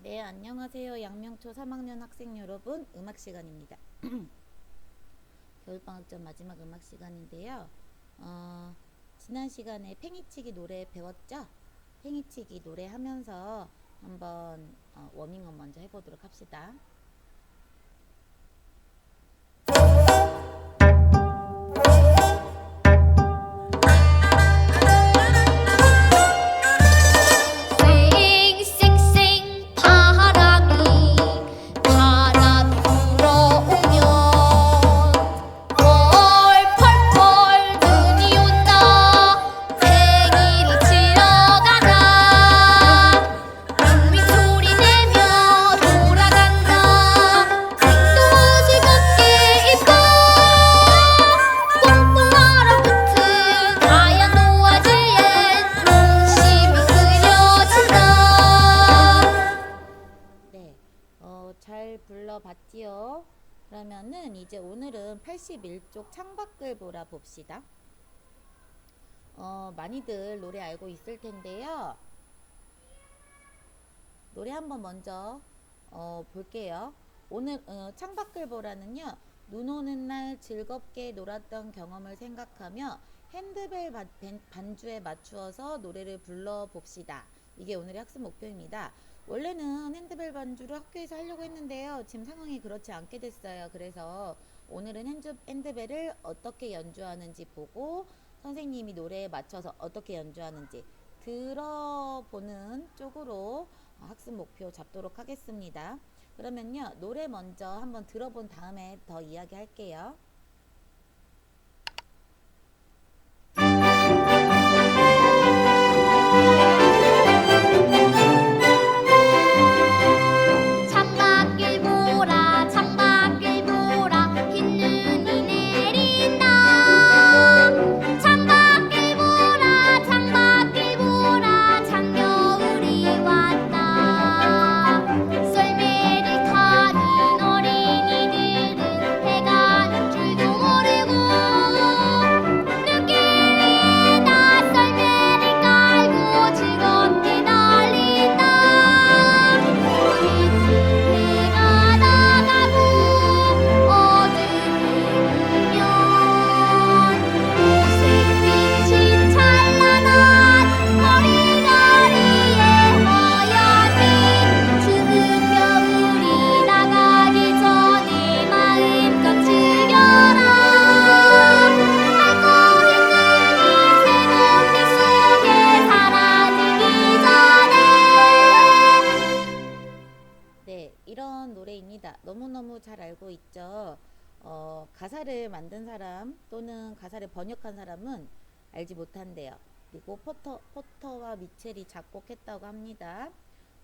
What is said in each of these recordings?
네, 안녕하세요. 양명초 3학년 학생 여러분, 음악 시간입니다. 겨울방학 전 마지막 음악 시간인데요. 어, 지난 시간에 팽이치기 노래 배웠죠? 팽이치기 노래 하면서 한번 어, 워밍업 먼저 해보도록 합시다. 봅시다. 어, 많이들 노래 알고 있을 텐데요. 노래 한번 먼저 어, 볼게요. 오늘 어, 창밖을 보라는요. 눈 오는 날 즐겁게 놀았던 경험을 생각하며 핸드벨 반주에 맞추어서 노래를 불러봅시다. 이게 오늘의 학습 목표입니다. 원래는 핸드벨 반주를 학교에서 하려고 했는데요. 지금 상황이 그렇지 않게 됐어요. 그래서 오늘은 핸드, 핸드벨을 어떻게 연주하는지 보고 선생님이 노래에 맞춰서 어떻게 연주하는지 들어보는 쪽으로 학습 목표 잡도록 하겠습니다. 그러면요, 노래 먼저 한번 들어본 다음에 더 이야기할게요. 그리고 포터, 포터와 미첼이 작곡했다고 합니다.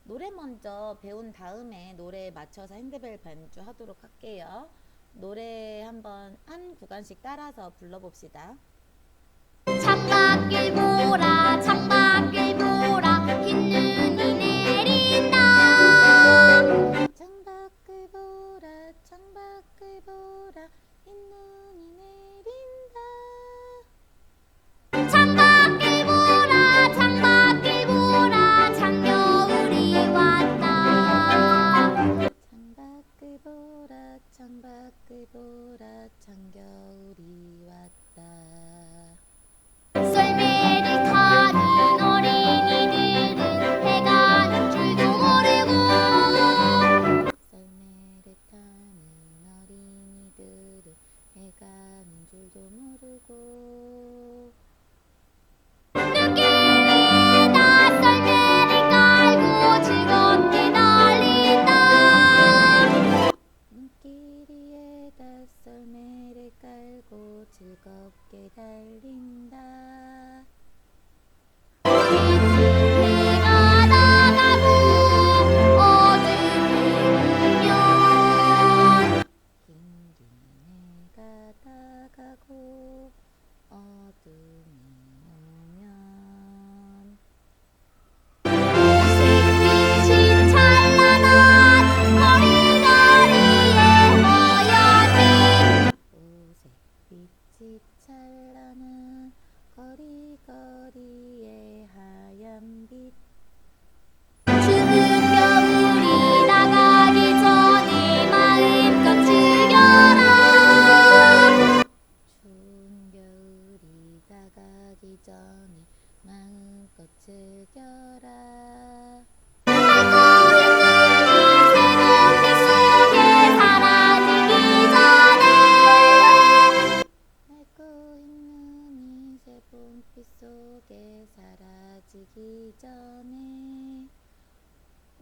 노래 먼저 배운 다음에 노래에 맞춰서 핸드벨 반주 하도록 할게요. 노래 한번 한 구간씩 따라서 불러봅시다. 창밖을 보라 창밖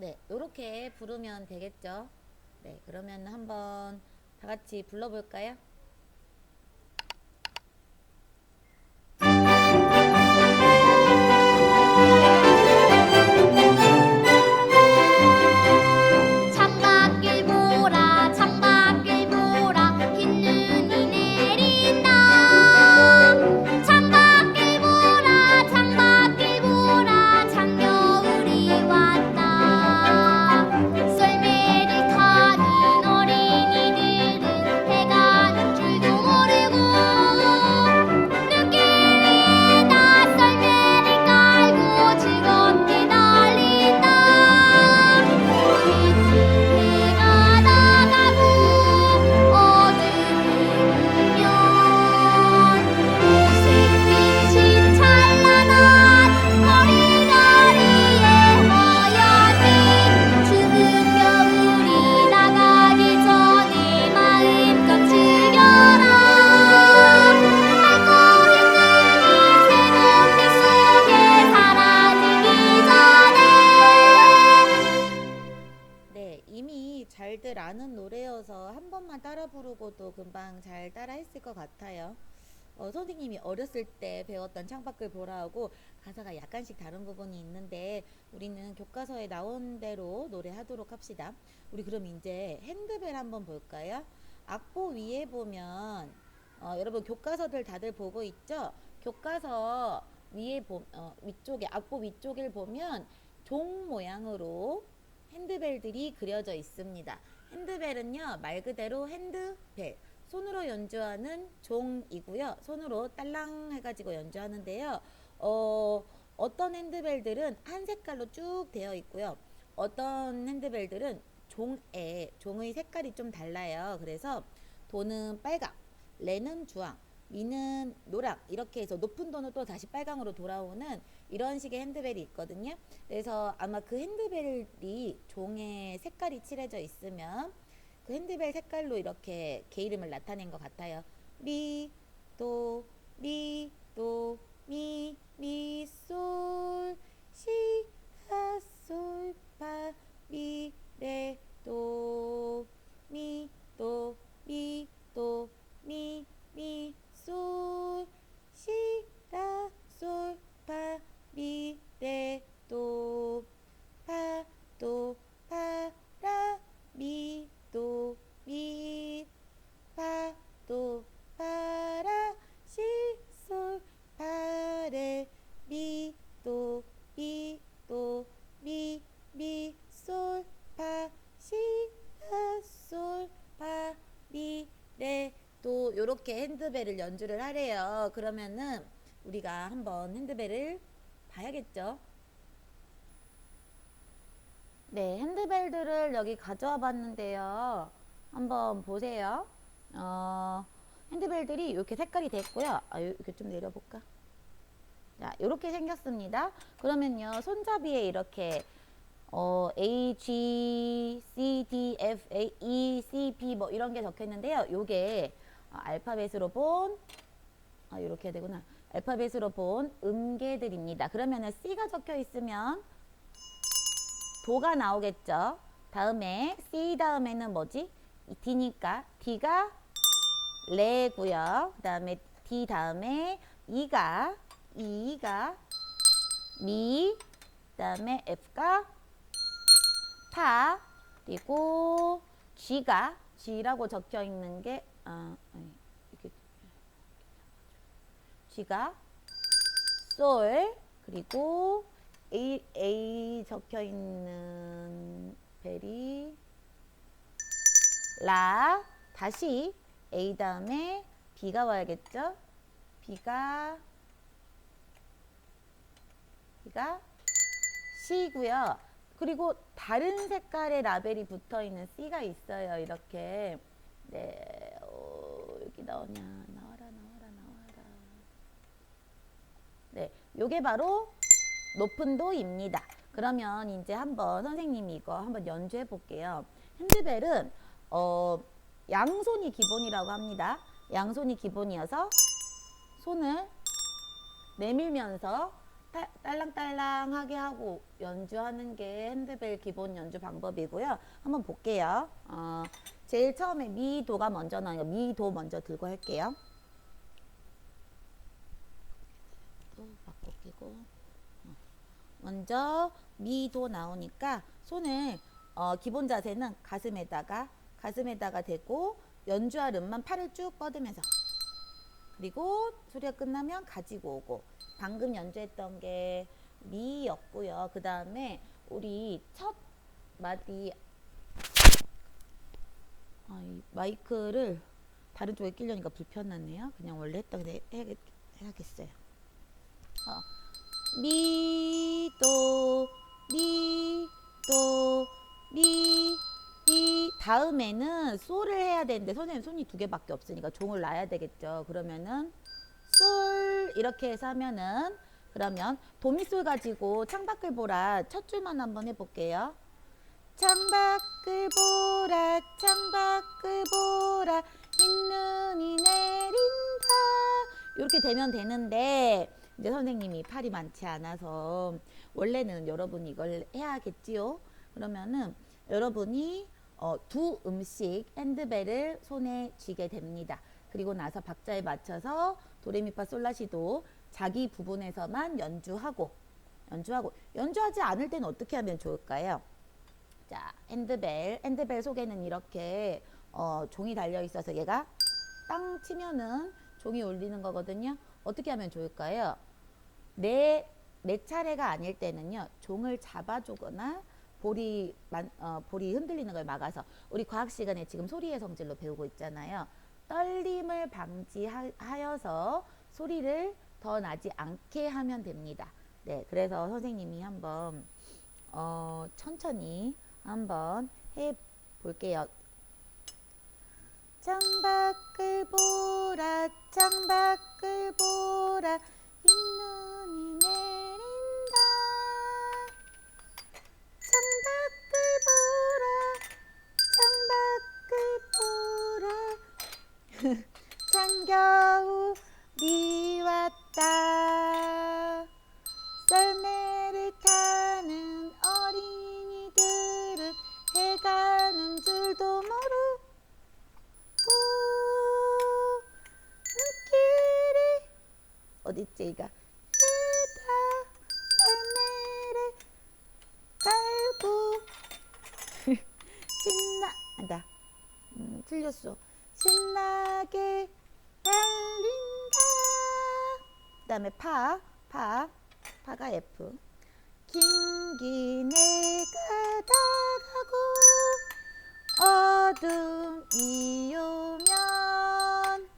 네, 이렇게 부르면 되겠죠. 네, 그러면 한번 다 같이 불러볼까요? 금방 잘 따라 했을 것 같아요. 어, 선생님이 어렸을 때 배웠던 창밖을 보라 하고 가사가 약간씩 다른 부분이 있는데 우리는 교과서에 나온 대로 노래하도록 합시다. 우리 그럼 이제 핸드벨 한번 볼까요? 악보 위에 보면 어, 여러분 교과서들 다들 보고 있죠? 교과서 위에 보, 어, 위쪽에 악보 위쪽을 보면 종 모양으로 핸드벨들이 그려져 있습니다. 핸드벨은요 말 그대로 핸드벨 손으로 연주하는 종이고요. 손으로 딸랑 해가지고 연주하는데요. 어, 어떤 핸드벨들은 한 색깔로 쭉 되어 있고요. 어떤 핸드벨들은 종에 종의 색깔이 좀 달라요. 그래서 도는 빨강, 레는 주황, 미는 노랑 이렇게 해서 높은 도는 또 다시 빨강으로 돌아오는 이런 식의 핸드벨이 있거든요. 그래서 아마 그 핸드벨이 종에 색깔이 칠해져 있으면 그 핸드벨 색깔로 이렇게 개 이름을 나타낸 것 같아요. 미, 도, 미, 도, 미, 미, 솔, 도 요렇게 핸드벨을 연주를 하래요. 그러면은 우리가 한번 핸드벨을 봐야겠죠. 네, 핸드벨들을 여기 가져와 봤는데요. 한번 보세요. 어, 핸드벨들이 이렇게 색깔이 됐고요. 아, 요- 이렇게 좀 내려볼까? 자, 이렇게 생겼습니다. 그러면요, 손잡이에 이렇게 어, A, G, C, D, F, A, E, C, P 뭐 이런 게 적혀 있는데요. 요게 어, 알파벳으로 본 아, 이렇게 해야 되구나. 알파벳으로 본 음계들입니다. 그러면은 C가 적혀 있으면 도가 나오겠죠. 다음에 C 다음에는 뭐지? 이 D니까 D가 레고요. 그다음에 D 다음에 E가 E가 미, 그다음에 F가 파, 그리고 G가 G라고 적혀 있는 게 아, 아니, 이렇게 G가 솔 그리고 A A 적혀 있는 벨이 라 다시 A 다음에 B가 와야겠죠? B가 B가 C고요. 그리고 다른 색깔의 라벨이 붙어 있는 C가 있어요. 이렇게 네 어, 여기 나오냐 나와라 나와라 나와라. 네, 요게 바로 높은 도입니다. 그러면 이제 한번 선생님이 이거 한번 연주해 볼게요. 핸드벨은 어, 양손이 기본이라고 합니다. 양손이 기본이어서 손을 내밀면서 따- 딸랑딸랑하게 하고 연주하는 게 핸드벨 기본 연주 방법이고요. 한번 볼게요. 어, 제일 처음에 미도가 먼저 나와요. 미도 먼저 들고 할게요. 또 바꿔 끼고 어. 먼저 미도 나오니까 손을 어, 기본 자세는 가슴에다가 가슴에다가 대고 연주할 음만 팔을 쭉 뻗으면서 그리고 소리가 끝나면 가지고 오고 방금 연주했던 게 미였고요. 그 다음에 우리 첫 마디 아, 이 마이크를 다른 쪽에 끼려니까 불편하네요. 그냥 원래 했던 게 해야겠, 해야겠어요. 어. 미도 미도 미미 다음에는 솔을 해야 되는데 선생님 손이 두 개밖에 없으니까 종을 놔야 되겠죠. 그러면은 솔 이렇게 해서 하면은 그러면 도미솔 가지고 창밖을 보라 첫 줄만 한번 해볼게요. 창밖을 보라 창밖을 보라. 흰눈이 내린다. 이렇게 되면 되는데 이제 선생님이 팔이 많지 않아서 원래는 여러분이 이걸 해야겠지요? 그러면은 여러분이 어, 두 음씩 핸드벨을 손에 쥐게 됩니다. 그리고 나서 박자에 맞춰서 도레미파 솔라시도 자기 부분에서만 연주하고 연주하고. 연주하지 않을 때는 어떻게 하면 좋을까요? 자, 핸드벨. 핸드벨 속에는 이렇게 어, 종이 달려 있어서 얘가 땅 치면은 종이 울리는 거거든요. 어떻게 하면 좋을까요? 내, 내 차례가 아닐 때는요, 종을 잡아주거나 볼이, 만, 어, 볼이 흔들리는 걸 막아서 우리 과학 시간에 지금 소리의 성질로 배우고 있잖아요. 떨림을 방지하여서 소리를 더 나지 않게 하면 됩니다. 네, 그래서 선생님이 한번 어, 천천히 한번 해 볼게요. 창밖을 보라, 창밖을 보라, 안다. 음, 틀렸어. 신나게 달린다 그 다음에 파, 파, 파가 F. 긴기내가 다가고 어둠이 오면.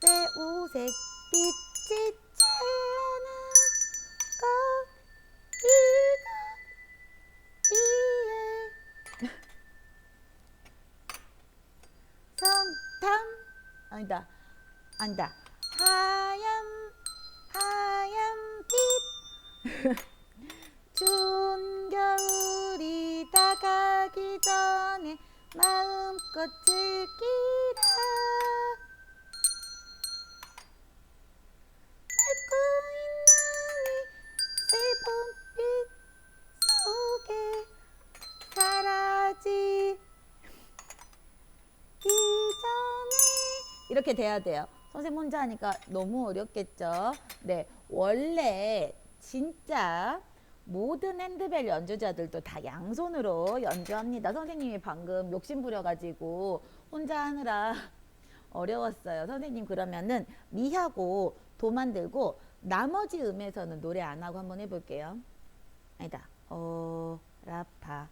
내 우색 빛 아니다. 아니다. 하얀 하얀 빛. 추운 겨울이 다가기 전에 마음껏 즐기 이렇게 돼야 돼요. 선생님 혼자 하니까 너무 어렵겠죠? 네, 원래 진짜 모든 핸드벨 연주자들도 다 양손으로 연주합니다. 선생님이 방금 욕심 부려가지고 혼자 하느라 어려웠어요. 선생님 그러면은 미하고 도 만들고 나머지 음에서는 노래 안 하고 한번 해볼게요. 아니다. 어, 라파.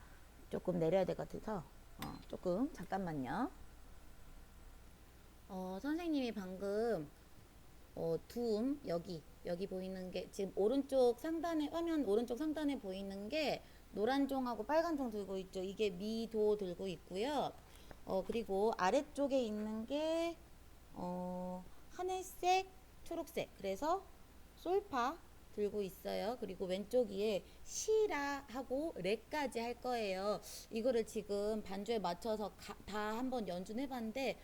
조금 내려야 될 것 같아서 어, 조금 잠깐만요. 어, 선생님이 방금 어, 둠 여기 여기 보이는 게 지금 오른쪽 상단에 화면 오른쪽 상단에 보이는 게 노란 종하고 빨간 종 들고 있죠. 이게 미도 들고 있고요. 어, 그리고 아래쪽에 있는 게 어, 하늘색, 초록색. 그래서 솔파 들고 있어요. 그리고 왼쪽 위에 시라 하고 레까지 할 거예요. 이거를 지금 반주에 맞춰서 가- 다 한번 연주해 봤는데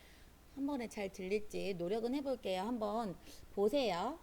한 번에 잘 들릴지 노력은 해볼게요. 한번 보세요.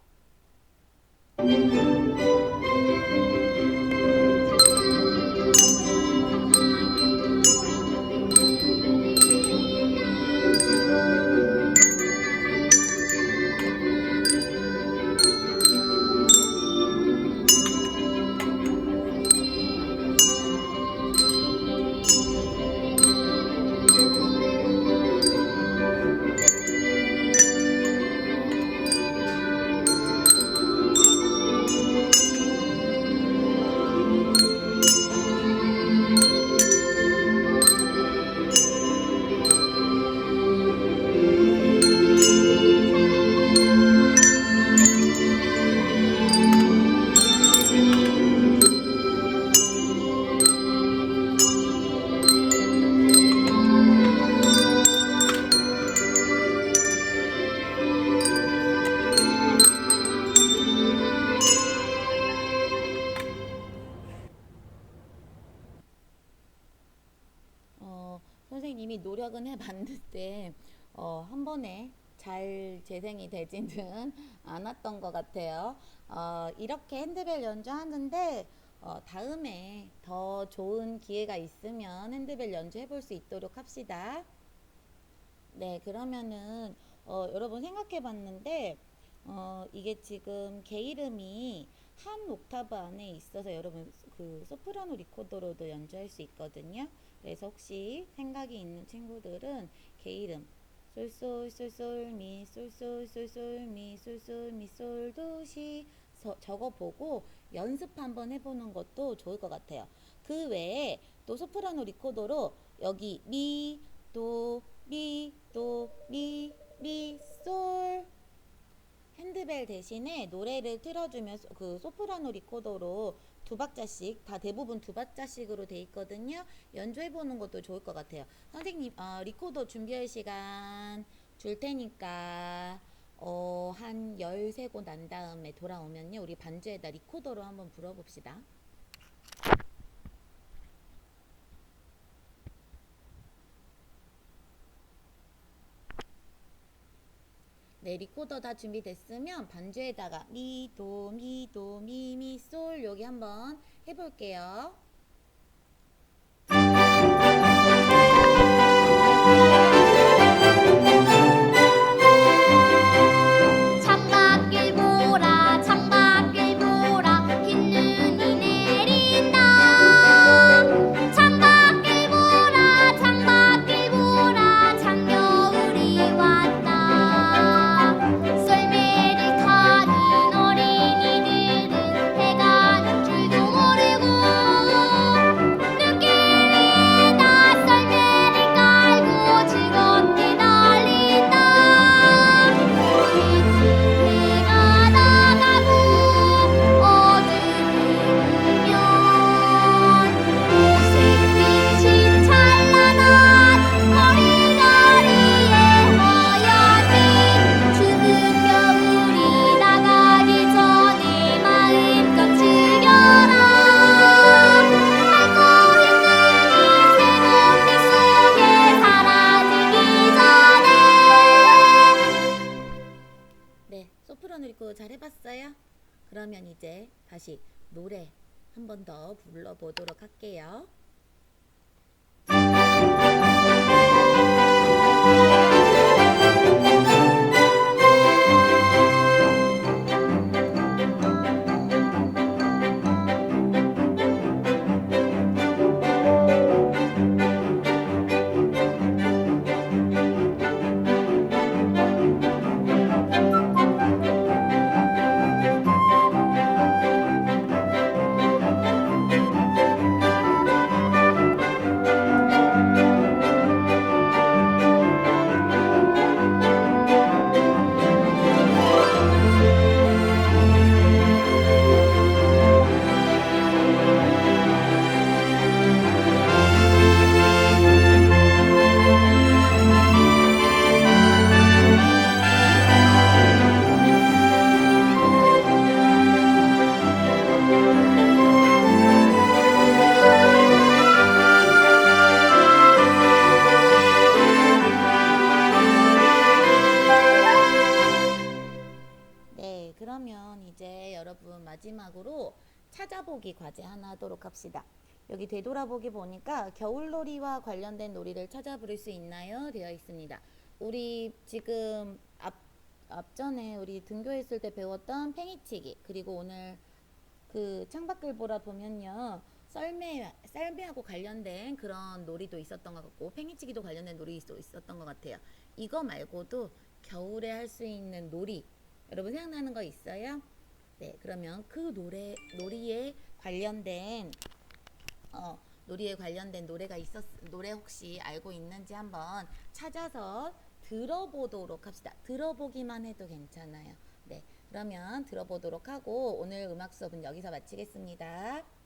어, 한 번에 잘 재생이 되지는 않았던 것 같아요. 어, 이렇게 핸드벨 연주하는데 어, 다음에 더 좋은 기회가 있으면 핸드벨 연주해 볼 수 있도록 합시다. 네, 그러면은 어, 여러분 생각해 봤는데 어, 이게 지금 개 이름이 한 옥타브 안에 있어서 여러분 그 소프라노 리코더로도 연주할 수 있거든요. 그래서 혹시 생각이 있는 친구들은 개 이름 솔솔 솔솔 미 솔솔 솔솔 미 솔솔 미 솔도시 적어 보고 연습 한번 해보는 것도 좋을 것 같아요. 그 외에 또 소프라노 리코더로 여기 미, 도, 미, 도, 미, 미, 솔 핸드벨 대신에 노래를 틀어주면서 그 소프라노 리코더로 두 박자씩 다 대부분 두 박자씩으로 돼 있거든요. 연주해 보는 것도 좋을 것 같아요. 선생님 어, 리코더 준비할 시간 줄 테니까 어, 한 13곡 난 다음에 돌아오면요. 우리 반주에다 리코더로 한번 불어봅시다. 네, 리코더 다 준비됐으면 반주에다가 미, 도, 미, 도, 미, 미, 솔 여기 한번 해볼게요. 불 겨울놀이와 관련된 놀이를 찾아 부를 수 있나요? 되어 있습니다. 우리 지금 앞, 앞전에 우리 등교했을 때 배웠던 팽이치기 그리고 오늘 그 창밖을 보라 보면요. 썰매, 썰매하고 관련된 그런 놀이도 있었던 것 같고 팽이치기도 관련된 놀이도 있었던 것 같아요. 이거 말고도 겨울에 할 수 있는 놀이 여러분 생각나는 거 있어요? 네, 그러면 그 노래 놀이에 관련된 어, 놀이에 관련된 노래가 있었 노래 혹시 알고 있는지 한번 찾아서 들어보도록 합시다. 들어보기만 해도 괜찮아요. 네, 그러면 들어보도록 하고 오늘 음악 수업은 여기서 마치겠습니다.